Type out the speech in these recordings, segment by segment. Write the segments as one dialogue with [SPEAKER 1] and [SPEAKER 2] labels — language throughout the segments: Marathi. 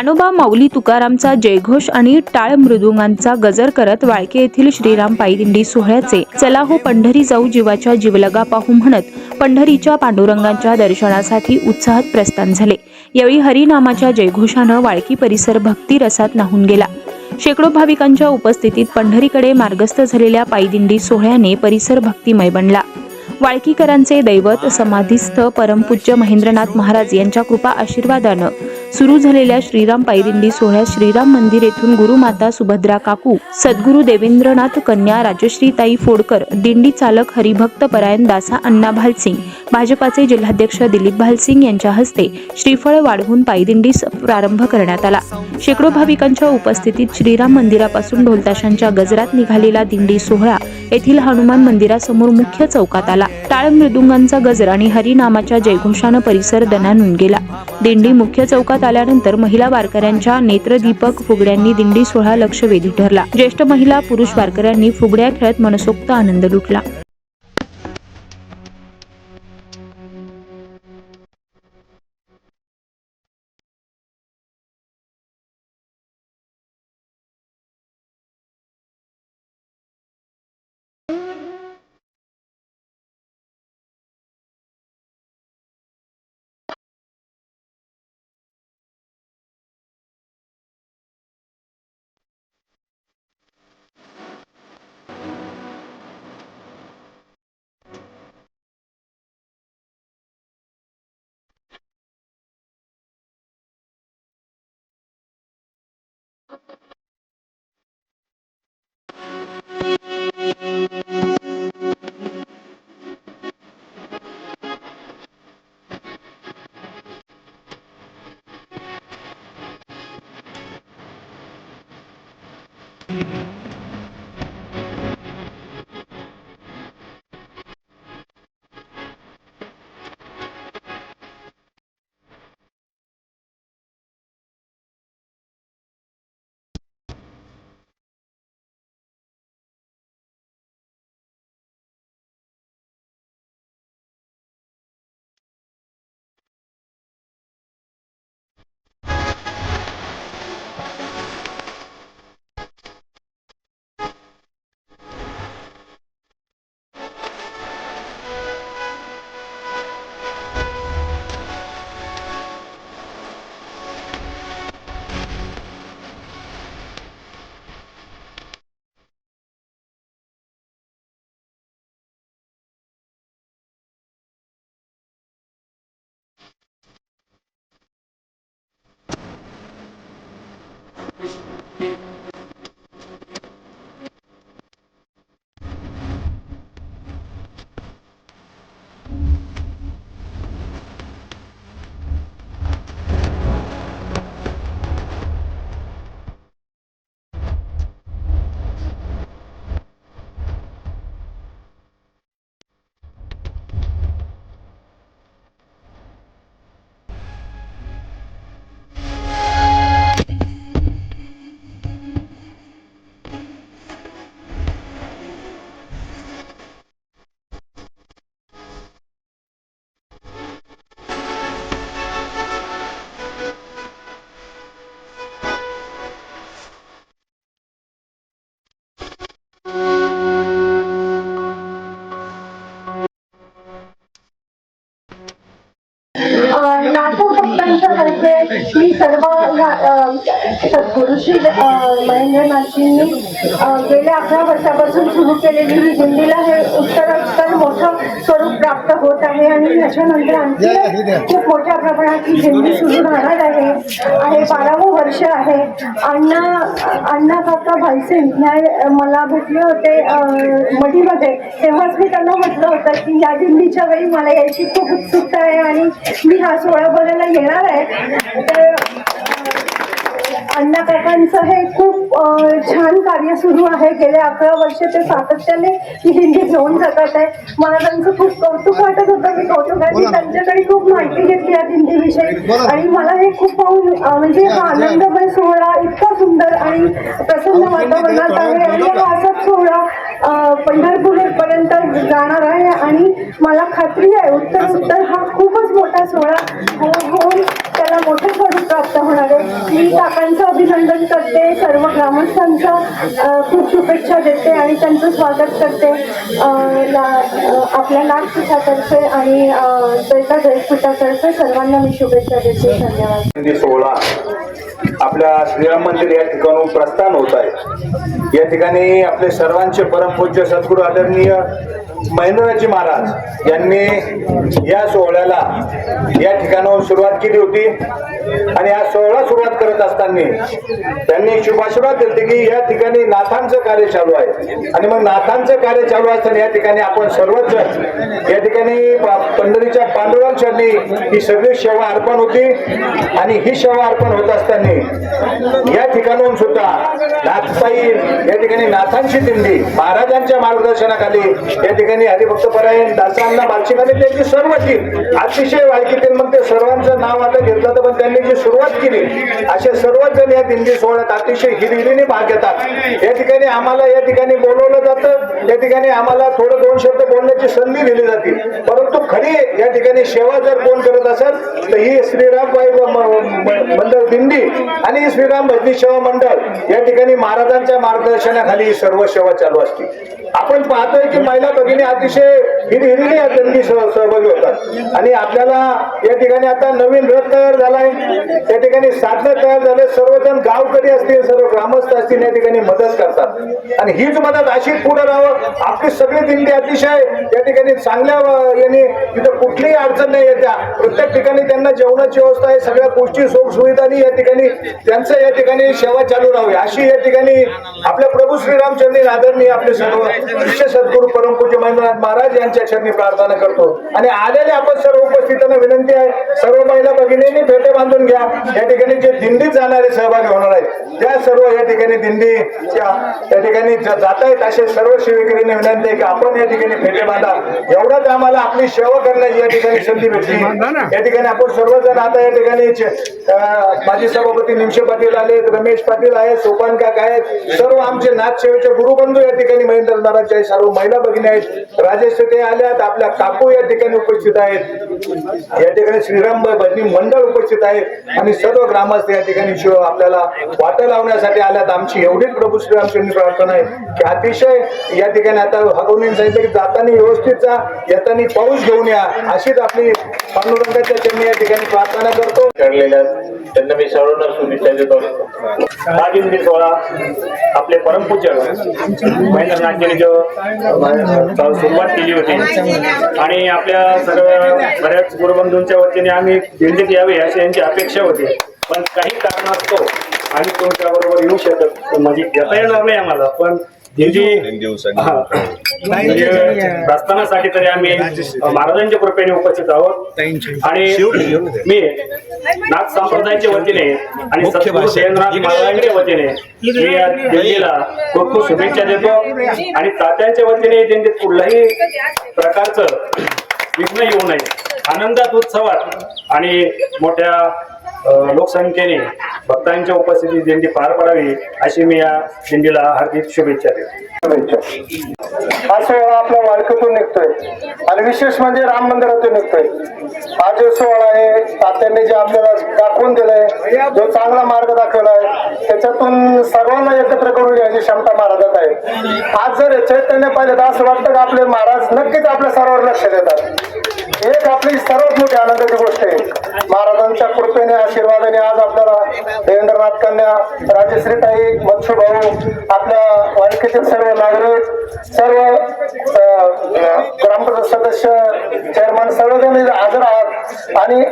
[SPEAKER 1] ज्ञानोबा माऊली तुकारामचा जयघोष आणि टाळ मृदुंगांचा गजर करत वाळके येथील श्रीराम पायदिंडी सोहळ्याचे चला हो पंढरी जाऊ जीवाच्या जीवलगा पाहू म्हणत पंढरीच्या पांडुरंगांच्या दर्शनासाठी उत्साहात प्रस्थान झाले. यावेळी हरिनामाच्या जयघोषानं वाळकी परिसर भक्ती रसात नाहून गेला. शेकडो भाविकांच्या उपस्थितीत पंढरीकडे मार्गस्थ झालेल्या पायदिंडी सोहळ्याने परिसर भक्तिमय बनला. वाळकीकरांचे दैवत समाधीस्थ परमपूज्य महेंद्रनाथ महाराज यांच्या कृपा आशीर्वादानं सुरू झालेल्या श्रीराम पायदिंडी सोहळ्यात श्रीराम मंदिर येथून गुरुमाता सुभद्रा काकू सद्गुरू देवेंद्रनाथ कन्या राजश्री ताई फोडकर दिंडी चालक हरिभक्त परायण दासा अण्णा भालसिंग भाजपाचे जिल्हाध्यक्ष दिलीप भालसिंग यांच्या हस्ते श्रीफळ वाढवून पायदिंडीस प्रारंभ करण्यात आला. शेकडो भाविकांच्या उपस्थितीत श्रीराम मंदिरापासून ढोलताशांच्या गजरात निघालेला दिंडी सोहळा येथील हनुमान मंदिरासमोर मुख्य चौकात आला. टाळ मृदुंगांचा गजर आणि हरिनामाच्या जयघोषानं परिसर दणानून गेला. दिंडी मुख्य चौकात आल्यानंतर महिला वारकऱ्यांच्या नेत्रदीपक फुगड्यांनी दिंडी सोहळा लक्ष वेधी ठरला. ज्येष्ठ महिला पुरुष वारकऱ्यांनी फुगड्या खेळत मनसोक्त आनंद लुटला.
[SPEAKER 2] Thank you. सद्गुरू श्री अं, महेंद्रनाथजींनी अं, गेल्या अकरा वर्षापासून सुरू केलेली ही दिंडीला हे उत्तरोत्तर मोठं स्वरूप प्राप्त होत आहे आणि ह्याच्यानंतर आणखी खूप मोठ्या प्रमाणात ही दिंडी सुरू राहणार आहे. आहे बारावं वर्ष आहे. अण्णा अण्णा काका भालसिंग ह्या मला भेटले होते अं, मढीमध्ये. तेव्हाच मी त्यांना म्हटलं होतं की या दिंडीच्या वेळी मला यायची खूप उत्सुकता आहे आणि मी हा सोहळा बघायला येणार आहे. तर अण्णा काकांचं हे खूप छान कार्य सुरू आहे. गेल्या अकरा वर्ष ते सातत्याने ही दिंडी घेऊन जातात आहे. मला त्यांचं खूप कौतुक वाटत होतं. मी कौतुकाची त्यांच्याकडे खूप माहिती घेतली या दिंडीविषयी आणि मला हे खूप म्हणजे हा आनंदमय सोहळा इतका सुंदर आणि प्रसन्न वातावरणात आहे. आणि हा असाच सोहळा पंढरपूर पर्यंत जाणार आहे. आणि मला खात्री आहे उत्तर उत्तर हा खूपच मोठा सोहळा. हो- होऊन त्याला मोठं स्वरूप प्राप्त होणार मी काकांचं अभिनंदन करते सर्व ग्रामस्थांचं खूप शुभेच्छा देते आणि त्यांचं स्वागत करते. आपल्या नागपीठातर्फे आणि दैता जयपीठातर्फे सर्वांना मी शुभेच्छा देते. धन्यवाद.
[SPEAKER 3] सोहळा आपल्या श्रीराम मंदिर या ठिकाणून प्रस्थान होत आहे. या ठिकाणी आपले सर्वांचे परमपूज्य सद्गुरू आदरणीय महेंद्रजी महाराज यांनी या सोहळ्याला या ठिकाणाहून सुरुवात केली होती. आणि हा सोहळा सुरुवात करत असताना त्यांनी शुभाशीर्वाद दिले की या ठिकाणी नाथांचं कार्य चालू आहे. आणि मग नाथांचं कार्य चालू असताना या ठिकाणी आपण सर्वच या ठिकाणी पंढरीच्या पांडुरंग ही सगळी सेवा अर्पण होती. आणि ही सेवा अर्पण होत असताना या ठिकाणून सुद्धा नाथसाई या ठिकाणी नाथांची दिंडी महाराजांच्या मार्गदर्शनाखाली या ठिकाणी हरिभक्त परायण दासांना बालशिकाने त्यांची सर्व टीम अतिशय वाळकीतील मग ते सर्वांचं नाव आता घेतलं तर पण त्यांनी जी सुरुवात केली असे सर्वच जण या दिंडी सोहळ्यात अतिशय हिरहिरीने भाग घेतात. या ठिकाणी आम्हाला या ठिकाणी बोलवलं जातं. या ठिकाणी आम्हाला थोडं दोन शब्द बोलण्याची संधी दिली जाते. परंतु खरी या ठिकाणी सेवा जर कोण करत असेल तर ही श्रीरामबाई मंडळ दिंडी आणि श्रीराम भजनी सेवा मंडळ या ठिकाणी महाराजांच्या मार्गदर्शनाखाली ही सर्व सेवा चालू असते. आपण पाहतोय की महिला भगिनी अतिशय हिरहिरीने या दिंडी सहभागी होतात. आणि आपल्याला या ठिकाणी आता नवीन रथ तयार झालाय. या ठिकाणी साधनं तयार झाले. सर्वजण गावकरी असतील सर्व ग्रामस्थ असतील या ठिकाणी मदत करतात. आणि हीच मदत अशी पुढे राहावं. आपली सगळी दिंडी अतिशय या ठिकाणी चांगल्या याने तिथं कुठलीही अडचण नाही येत्या. प्रत्येक ठिकाणी त्यांना जेवणाची व्यवस्था आहे. सगळ्या गोष्टी सुख सुविधांनी या ठिकाणी त्यांचं या ठिकाणी सेवा चालू राहावी. अशी या ठिकाणी आपल्या प्रभू श्रीरामचंद्र आदरणीय आपले सर्व विशेष सद्गुरू परमपूज्य महेंद्रनाथ महाराज यांच्या चरणी प्रार्थना करतो. आणि आलेले आपण सर्व उपस्थितांना विनंती आहे सर्व महिला भगिनींनी फेटे बांधून घ्या. या ठिकाणी जे दिंडीत जाणारे सहभागी होणार आहेत त्या सर्व या ठिकाणी दिंडीच्या या ठिकाणी जात आहेत असे सर्व सेवेकरीने विनंती आहे की आपण या ठिकाणी फेटे बांधा. एवढंच आम्हाला आपली सेवा करण्याची या ठिकाणी संधी भेटली. या ठिकाणी आपण सर्वजण आता या ठिकाणी माजी सभापती निमशे पाटील आले रमेश पाटील आहेत सोपान काक आहेत. सर्व आमचे नाथ सेवेचे गुरुबंधू या ठिकाणी महेंद्र महाराज आहेत, सर्व महिला भगिनी आहेत. राजेश आल्यात आपल्या काकू या ठिकाणी उपस्थित आहेत. या ठिकाणी श्रीरामबाई भजनी मंडळ उपस्थित आहेत. आणि सर्व ग्रामस्थ या ठिकाणी शिव आपल्याला वाटा लावण्यासाठी आल्यात. आमची एवढीच प्रभू श्रीरामचंद्र प्रार्थना आहे की अतिशय या ठिकाणी आता हगवणीने सांगितलं की जाताना व्यवस्थित जा येताना पाऊस घेऊन या अशीच आपली पांडुरंगाच्या त्यांनी या ठिकाणी प्रार्थना करतो.
[SPEAKER 4] काढलेल्या त्यांना मी सर्वांना शुभेच्छा देतो हा दिंडी सोहळा आपले परमपूज्य महेंद्रनाथजीने जो सुरुवात केली होती. आणि आपल्या सर्व बऱ्याच गुरुबंधूंच्या वतीने आम्ही दिंडीत यावे अशी यांची अपेक्षा होती. पण काही कारणास्तव आम्ही तुमच्या बरोबर येऊ शकत म्हणजे येता येणार नाही आम्हाला. पण दिंडी हा. म्हणजे प्रस्थानासाठी तरी आम्ही महाराजांच्या कृपेने उपस्थित आहोत. आणि मी नाथ संप्रदायाच्या वतीने आणि महाराजांच्या वतीने मी या दिंडीला खूप खूप शुभेच्छा देतो. आणि तात्यांच्या वतीने दिंडीत कुठल्याही प्रकारचं विघ्न येऊ नये. आनंदात उत्सवात आणि मोठ्या लोकसंख्येने भक्तांच्या उपस्थितीत दिंडी पार पडावी अशी मी या दिंडीला हार्दिक शुभेच्छा देतो.
[SPEAKER 5] हा सोहळा आपल्या वाळकीतून निघतोय. आणि विशेष म्हणजे राम मंदिरातून निघतोय. हा जो सोहळा आहे तात्यांनी जे आपल्याला दाखवून दिलंय जो चांगला मार्ग दाखवलाय त्याच्यातून सर्वांना एकत्र करून घ्यायची क्षमता महाराजात आहे. आज जर चैतन्य पाहिजे तर असं वाटतं की आपले महाराज नक्कीच आपल्या सर्वांवर लक्ष देतात? एक आपली सर्वात मोठी आनंदाची गोष्ट आहे. महाराजांच्या कृपेने आशीर्वादाने आज आपल्याला देवेंद्रनाथ कन्या राजश्रीताई मच्छू भाऊ आपल्या वाळकीतील सर्व नागरिक सर्व ग्रामपंचायत सदस्य चेअरमन सर्वजण हजर आहात. आणि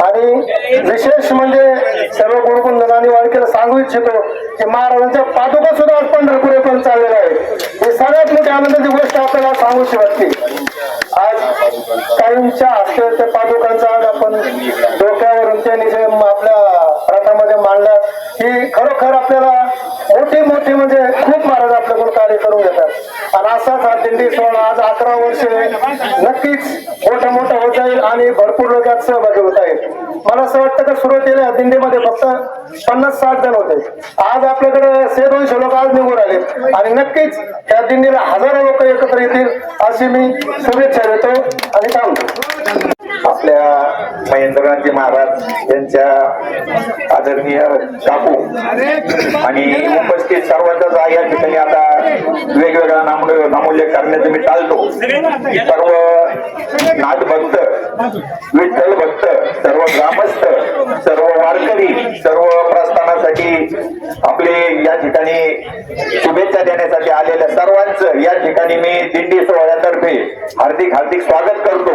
[SPEAKER 5] आणि विशेष म्हणजे सर्व गुरुकुंदनाने वाळकीला सांगू इच्छितो की महाराजांच्या पादुका सुद्धा आज पंढरपूर पण चाललेला आहे हे सगळ्यात मोठी आनंदाची गोष्ट आपल्याला सांगू वाटते आज काहींच्या हस्ते पादुकांचा आज आपण डोक्यावरून त्यांनी जे आपल्या रथामध्ये मांडलं ही खरोखर आपल्याला मोठी मोठी म्हणजे खूप महाराज आपल्याकडून कार्य करून घेतात. आणि असाच हा दिंडी सोहळा आज अकरा वर्षे नक्कीच मोठा मोठा जाईल आणि भरपूर लोक यात सहभागी होत आहेत मला असं वाटतं का सुरुवातीला दिंडीमध्ये फक्त पन्नास साठ जण होते. आज आपल्याकडे से दोनशे लोक आज निघून आले आणि नक्कीच त्या दिंडीला हजारो लोक एकत्र येतील अशी मी शुभेच्छा देतो आणि थांबतो
[SPEAKER 6] आपल्या महेंद्रनाथजी महाराज यांच्या आदरणीय काकू आणि उपस्थित सर्वांचा या ठिकाणी आता वेगवेगळा नाम नामोल्लेख करण्याचं मी टाळतो. सर्व नाथभक्त विठ्ठल भक्त सर्व ग्रामस्थ सर्व वारकरी सर्व प्रस्थानासाठी आपले या ठिकाणी शुभेच्छा देण्यासाठी आलेल्या सर्वांचं या ठिकाणी मी दिंडी सोहळ्यातर्फे हार्दिक हार्दिक स्वागत करतो.